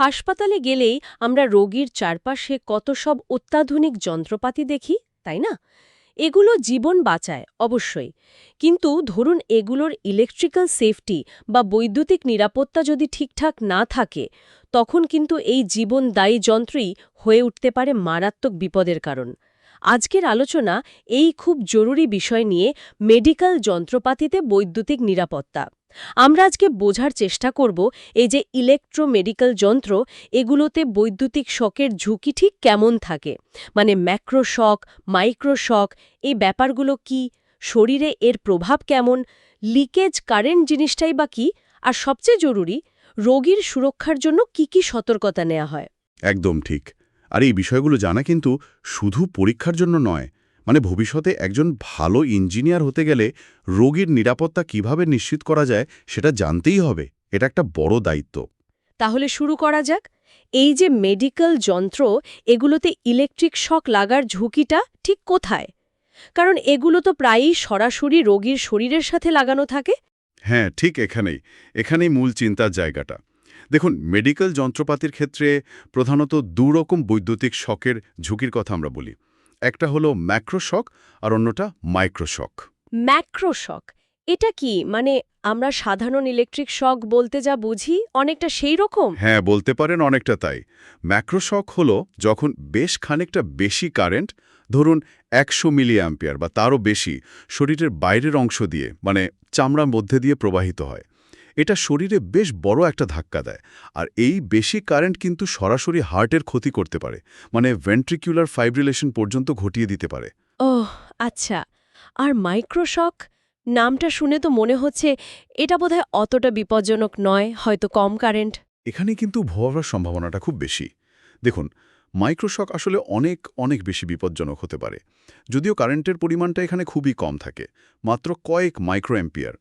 হাসপাতালে গেলেই আমরা রোগীর চারপাশে কত সব অত্যাধুনিক যন্ত্রপাতি দেখি, তাই না? এগুলো জীবন বাঁচায়, অবশ্যই। কিন্তু ধরুন এগুলোর ইলেকট্রিক্যাল সেফটি বা বৈদ্যুতিক নিরাপত্তা যদি ঠিকঠাক না থাকে, তখন কিন্তু এই জীবনদায়ী যন্ত্রই হয়ে উঠতে পারে মারাত্মক বিপদের কারণ। আজকের আলোচনা এই খুব জরুরি বিষয় নিয়ে মেডিকেল যন্ত্রপাতিতে বৈদ্যুতিক নিরাপত্তা। আমরা আজকে বোঝার চেষ্টা করব এই যে ইলেকট্রোমেডিক্যাল যন্ত্র, এগুলোতে বৈদ্যুতিক শকের ঝুঁকি ঠিক কেমন থাকে? মানে ম্যাক্রোশক মাইক্রোশক এই ব্যাপারগুলো কি? শরীরে এর প্রভাব কেমন? লিকেজ কারেন্ট জিনিসটাই বা কি? আর সবচেয়ে জরুরি, রোগীর সুরক্ষার জন্য কি কি সতর্কতা নেওয়া হয়? একদম ঠিক। আর এই বিষয়গুলো জানা কিন্তু শুধু পরীক্ষার জন্য নয় মানে ভবিষ্যতে একজন ভালো ইঞ্জিনিয়ার হতে গেলে রোগীর নিরাপত্তা কীভাবে নিশ্চিত করা যায় সেটা জানতেই হবে। এটা একটা বড় দায়িত্ব। তাহলে শুরু করা যাক। এই যে মেডিকেল যন্ত্র এগুলোতে ইলেকট্রিক শক লাগার ঝুঁকিটা ঠিক কোথায়? কারণ এগুলো তো প্রায়ই সরাসরি রোগীর শরীরের সাথে লাগানো থাকে। হ্যাঁ ঠিক এখানেই। এখানেই মূল চিন্তার জায়গাটা। দেখুন মেডিকেল যন্ত্রপাতির ক্ষেত্রে প্রধানত দুরকম বৈদ্যুতিক শকের ঝুঁকির কথা আমরা বলি। একটা হলো ম্যাক্রোশক আর অন্যটা মাইক্রোশক। ম্যাক্রোশক এটা কি? মানে আমরা সাধারণ ইলেকট্রিক শক বলতে যা বুঝি অনেকটা সেই রকম? হ্যাঁ বলতে পারেন অনেকটা তাই। ম্যাক্রোশক হলো যখন বেশ খানিকটা বেশি কারেন্ট ধরুন একশো মিলি অ্যাম্পিয়ার বা তারও বেশি শরীরের বাইরের অংশ দিয়ে মানে চামড়ার মধ্যে দিয়ে প্রবাহিত হয়। এটা শরীরে বেশ বড় একটা ধাক্কা দেয়। আর এই বেশি কারেন্ট কিন্তু সরাসরি হার্টের ক্ষতি করতে পারে। মানে ভেন্ট্রিকুলার ফাইব্রিলেশন পর্যন্ত ঘটিয়ে দিতে পারে। ওহ আচ্ছা। আর মাইক্রোশক? নামটা শুনে তো মনে হচ্ছে এটা বোধহয় অতটা বিপজ্জনক নয় হয়তো কম কারেন্ট। এখানে কিন্তু ভয়াবহ সম্ভাবনাটা খুব বেশি। দেখুন মাইক্রোশক আসলে অনেক অনেক বেশি বিপজ্জনক হতে পারে। যদিও কারেন্টের পরিমাণটা এখানে খুবই কম থাকে। মাত্র কয়েক মাইক্রো অ্যাম্পিয়ার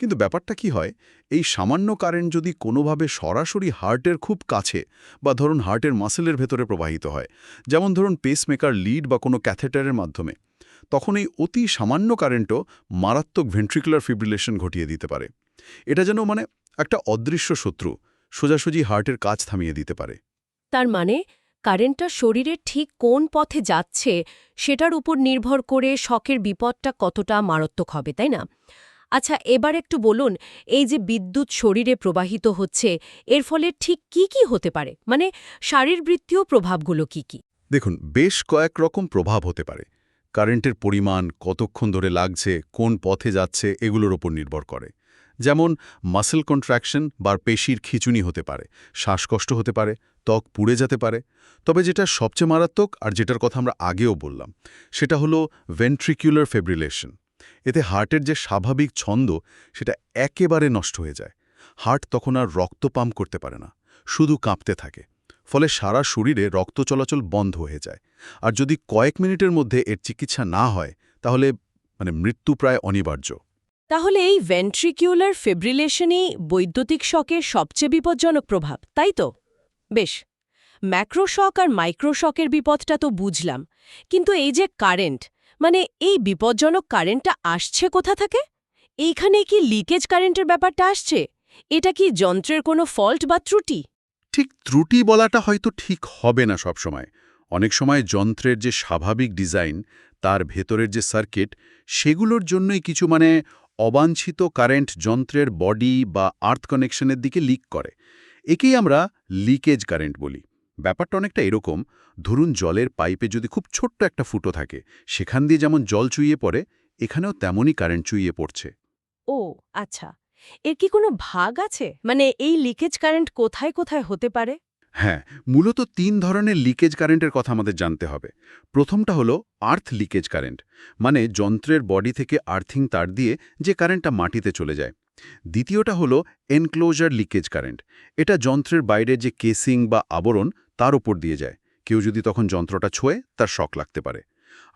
কিন্তু ব্যাপারটা কি হয়, এই সামান্য কারেন্ট যদি কোনোভাবে সরাসরি হার্টের খুব কাছে বা ধরুন হার্টের মাসেলের ভেতরে প্রবাহিত হয়, যেমন ধরুন পেসমেকার লিড বা কোনো ক্যাথেটারের মাধ্যমে, তখন এই অতি সামান্য কারেন্টও মারাত্মক ভেন্ট্রিকুলার ফিব্রিলেশন ঘটিয়ে দিতে পারে। এটা যেন মানে একটা অদৃশ্য শত্রু সোজাসুজি হার্টের কাজ থামিয়ে দিতে পারে। তার মানে কারেন্টটা শরীরের ঠিক কোন পথে যাচ্ছে সেটার উপর নির্ভর করে শকের বিপদটা কতটা মারাত্মক হবে, তাই না? আচ্ছা এবার একটু বলুন, এই যে বিদ্যুৎ শরীরে প্রবাহিত হচ্ছে, এর ফলে ঠিক কি কি হতে পারে? মানে শারীরবৃত্তীয় প্রভাবগুলো কি কি? দেখুন, বেশ কয়েক রকম প্রভাব হতে পারে। কারেন্টের পরিমাণ, কতক্ষণ ধরে লাগছে, কোন পথে যাচ্ছে, এগুলোর ওপর নির্ভর করে। যেমন মাসেল কন্ট্রাকশন বা পেশির খিচুনি হতে পারে, শ্বাসকষ্ট হতে পারে, ত্বক পুড়ে যেতে পারে। তবে যেটা সবচেয়ে মারাত্মক আর যেটার কথা আমরা আগেও বললাম, সেটা হলো ভেন্ট্রিকুলার ফেব্রিলেশন এতে হার্টের যে স্বাভাবিক ছন্দ, সেটা একেবারে নষ্ট হয়ে যায়। হার্ট তখন আর রক্ত পাম্প করতে পারে না, শুধু কাঁপতে থাকে। ফলে সারা শরীরে রক্ত চলাচল বন্ধ হয়ে যায়। আর যদি কয়েক মিনিটের মধ্যে এর চিকিৎসা না হয়, তাহলে মানে মৃত্যু প্রায় অনিবার্য। তাহলে এই ভেন্ট্রিকিউলার ফেব্রিলেশনই বৈদ্যুতিক শকের সবচেয়ে বিপজ্জনক প্রভাব, তাই তো? বেশ, ম্যাক্রোশক আর মাইক্রোশকের বিপদটা তো বুঝলাম। কিন্তু এই যে কারেন্ট মানে এই বিপজ্জনক কারেন্টটা আসছে কোথা থেকে? এইখানে কি লিকেজ কারেন্টের ব্যাপারটা আসছে? এটা কি যন্ত্রের কোনো ফল্ট বা ত্রুটি? ঠিক ত্রুটি বলাটা হয়তো ঠিক হবে না সব সময় অনেক সময় যন্ত্রের যে স্বাভাবিক ডিজাইন, তার ভেতরের যে সার্কিট, সেগুলোর জন্যই কিছু মানে অবাঞ্ছিত কারেন্ট যন্ত্রের বডি বা আর্থ কানেকশনের দিকে লিক করে। একেই আমরা লিকেজ কারেন্ট বলি। ব্যাপারটা অনেকটা এরকম ধরুন জলের পাইপে যদি খুব ছোট্ট একটা ফুটো থাকে সেখান দিয়ে যেমন জল চুইয়ে পড়ে এখানেও তেমনই কারেন্ট চুইয়ে পড়ছে। ও আচ্ছা। এর কি কোনো ভাগ আছে? মানে এই লিকেজ কারেন্ট কোথায় কোথায় হতে পারে? হ্যাঁ মূলত তিন ধরনের লিকেজ কারেন্টের কথা আমাদের জানতে হবে। প্রথমটা হলো আর্থ লিকেজ কারেন্ট মানে যন্ত্রের বডি থেকে আর্থিং তার দিয়ে যে কারেন্টটা মাটিতে চলে যায়। দ্বিতীয়টা হলো এনক্লোজার লিকেজ কারেন্ট এটা যন্ত্রের বাইরে যে কেসিং বা আবরণ তার উপর দিয়ে যায়। কেউ যদি তখন যন্ত্রটা ছোঁয়ে, তার শক লাগতে পারে।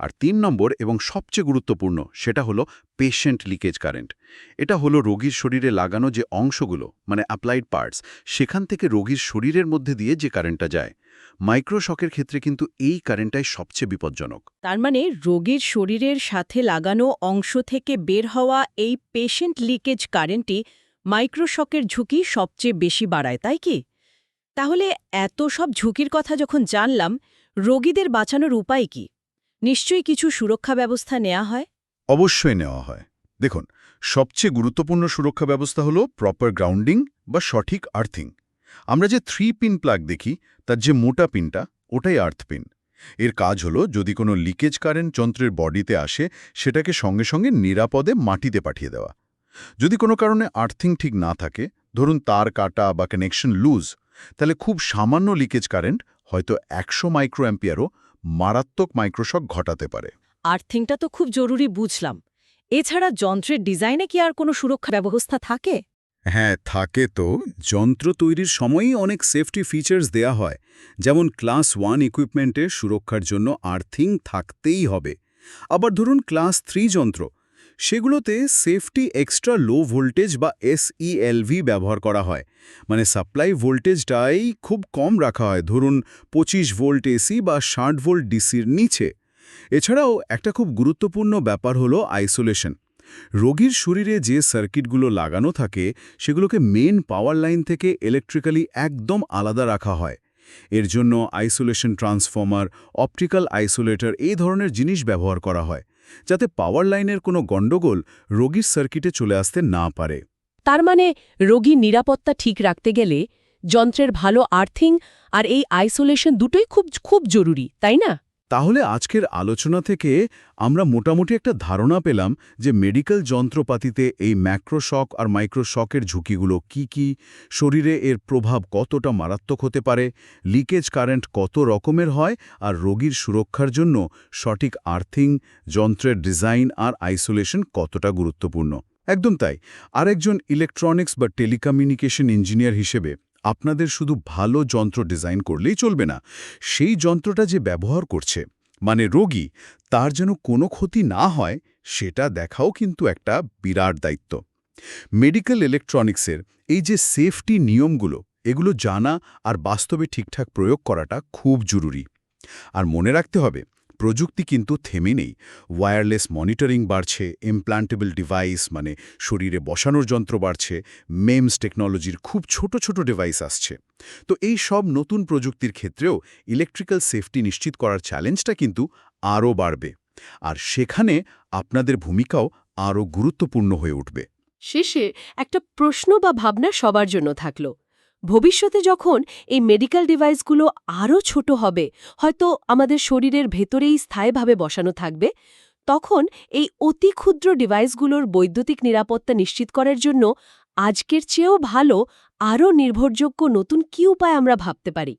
আর তিন নম্বর এবং সবচেয়ে গুরুত্বপূর্ণ সেটা হলো পেশেন্ট লিকেজ কারেন্ট এটা হলো রোগীর শরীরে লাগানো যে অংশগুলো মানে অ্যাপ্লাইড পার্টস সেখান থেকে রোগীর শরীরের মধ্যে দিয়ে যে কারেন্টটা যায়। মাইক্রোশকের ক্ষেত্রে কিন্তু এই কারেন্টটাই সবচেয়ে বিপজ্জনক। তার মানে রোগীর শরীরের সাথে লাগানো অংশ থেকে বের হওয়া এই পেশেন্ট লিকেজ কারেন্টই মাইক্রোশকের ঝুঁকি সবচেয়ে বেশি বাড়ায়, তাই কি? তাহলে এত সব ঝুঁকির কথা যখন জানলাম, রোগীদের বাঁচানোর উপায় কি? নিশ্চয়ই কিছু সুরক্ষা ব্যবস্থা নেওয়া হয়? অবশ্যই নেওয়া হয়। দেখুন, সবচেয়ে গুরুত্বপূর্ণ সুরক্ষা ব্যবস্থা হলো প্রপার গ্রাউন্ডিং বা সঠিক আর্থিং আমরা যে থ্রি পিন প্লাগ দেখি, তার যে মোটা পিনটা ওটাই আর্থ পিন এর কাজ হলো যদি কোনো লিকেজ কারেন্ট যন্ত্রের বডিতে আসে, সেটাকে সঙ্গে সঙ্গে নিরাপদে মাটিতে পাঠিয়ে দেওয়া। যদি কোনো কারণে আর্থিং ঠিক না থাকে, ধরুন তার কাটা বা কানেকশন লুজ তাহলে খুব সামান্য লিকেজ কারেন্ট হয়তো একশো মাইক্রো অ্যাম্পিয়ারও মারাত্মক মাইক্রোশক ঘটাতে পারে। আর্থিংটা তো খুব জরুরি বুঝলাম। এছাড়া যন্ত্রের ডিজাইনে কি আর কোনো সুরক্ষা ব্যবস্থা থাকে? হ্যাঁ থাকে তো। যন্ত্র তৈরির সময়ই অনেক সেফটি ফিচার্স দেয়া হয়। যেমন ক্লাস ওয়ান ইকুইপমেন্টে সুরক্ষার জন্য আর্থিং থাকতেই হবে। আবার ধরুন ক্লাস থ্রি যন্ত্র সেগুলোতে সেফটি এক্সট্রা লো ভোল্টেজ বা এসইএলভি ব্যবহার করা হয়। মানে সাপ্লাই ভোল্টেজটাই খুব কম রাখা হয়, ধরুন পঁচিশ ভোল্ট এসি বা ষাট ভোল্ট ডিসির নিচে। এছাড়াও একটা খুব গুরুত্বপূর্ণ ব্যাপার হলো আইসোলেশন রোগীর শরীরে যে সার্কিটগুলো লাগানো থাকে, সেগুলোকে মেন পাওয়ার লাইন থেকে ইলেকট্রিক্যালি একদম আলাদা রাখা হয়। এর জন্য আইসোলেশন ট্রান্সফর্মার অপটিক্যাল আইসোলেটর এই ধরনের জিনিস ব্যবহার করা হয়। যাতে পাওয়ার লাইনের কোনো গণ্ডগোল রোগীর সার্কিটে চলে আসতে না পারে। তার মানে রোগী নিরাপত্তা ঠিক রাখতে গেলে যন্ত্রের ভালো আর্থিং আর এই আইসোলেশন দুটোই খুব খুব জরুরি, তাই না? তাহলে আজকের আলোচনা থেকে আমরা মোটামুটি একটা ধারণা পেলাম যে মেডিকেল যন্ত্রপাতিতে এই ম্যাক্রোশক আর মাইক্রোশকের ঝুঁকিগুলো কি কি, শরীরে এর প্রভাব কতটা মারাত্মক হতে পারে, লিকেজ কারেন্ট কত রকমের হয় আর রোগীর সুরক্ষার জন্য সঠিক আর্থিং, যন্ত্রের ডিজাইন আর আইসোলেশন কতটা গুরুত্বপূর্ণ। একদম তাই। আরেকজন ইলেকট্রনিক্স বা টেলিকমিউনিকেশন ইঞ্জিনিয়ার হিসেবে আপনাদের শুধু ভালো যন্ত্র ডিজাইন করলেই চলবে না, সেই যন্ত্রটা যে ব্যবহার করছে মানে রোগী, তার যেন কোনো ক্ষতি না হয়, সেটা দেখাও কিন্তু একটা বিরাট দায়িত্ব। মেডিকেল ইলেকট্রনিক্সের এই যে সেফটি নিয়মগুলো, এগুলো জানা আর বাস্তবে ঠিকঠাক প্রয়োগ করাটা খুব জরুরি। আর মনে রাখতে হবে প্রযুক্তি কিন্তু থেমে নেই। ওয়্যারলেস মনিটরিং বাড়ছে ইমপ্লান্টেবল ডিভাইস মানে শরীরে বসানোর যন্ত্র বাড়ছে, মেমস টেকনোলজির খুব ছোট ছোট ডিভাইস আসছে। তো এই সব নতুন প্রযুক্তির ক্ষেত্রেও ইলেকট্রিক্যাল সেফটি নিশ্চিত করার চ্যালেঞ্জটা কিন্তু আরও বাড়বে। আর সেখানে আপনাদের ভূমিকাও আরও গুরুত্বপূর্ণ হয়ে উঠবে। শেষে একটা প্রশ্ন বা ভাবনা সবার জন্য থাকল। ভবিষ্যতে যখন এই মেডিকেল ডিভাইসগুলো আরও ছোট হবে, হয়তো আমাদের শরীরের ভেতরেই স্থায়ীভাবে বসানো থাকবে, তখন এই অতি ক্ষুদ্র ডিভাইসগুলোর বৈদ্যুতিক নিরাপত্তা নিশ্চিত করার জন্য আজকের চেয়েও ভালো আরও নির্ভরযোগ্য নতুন কি উপায় আমরা ভাবতে পারি।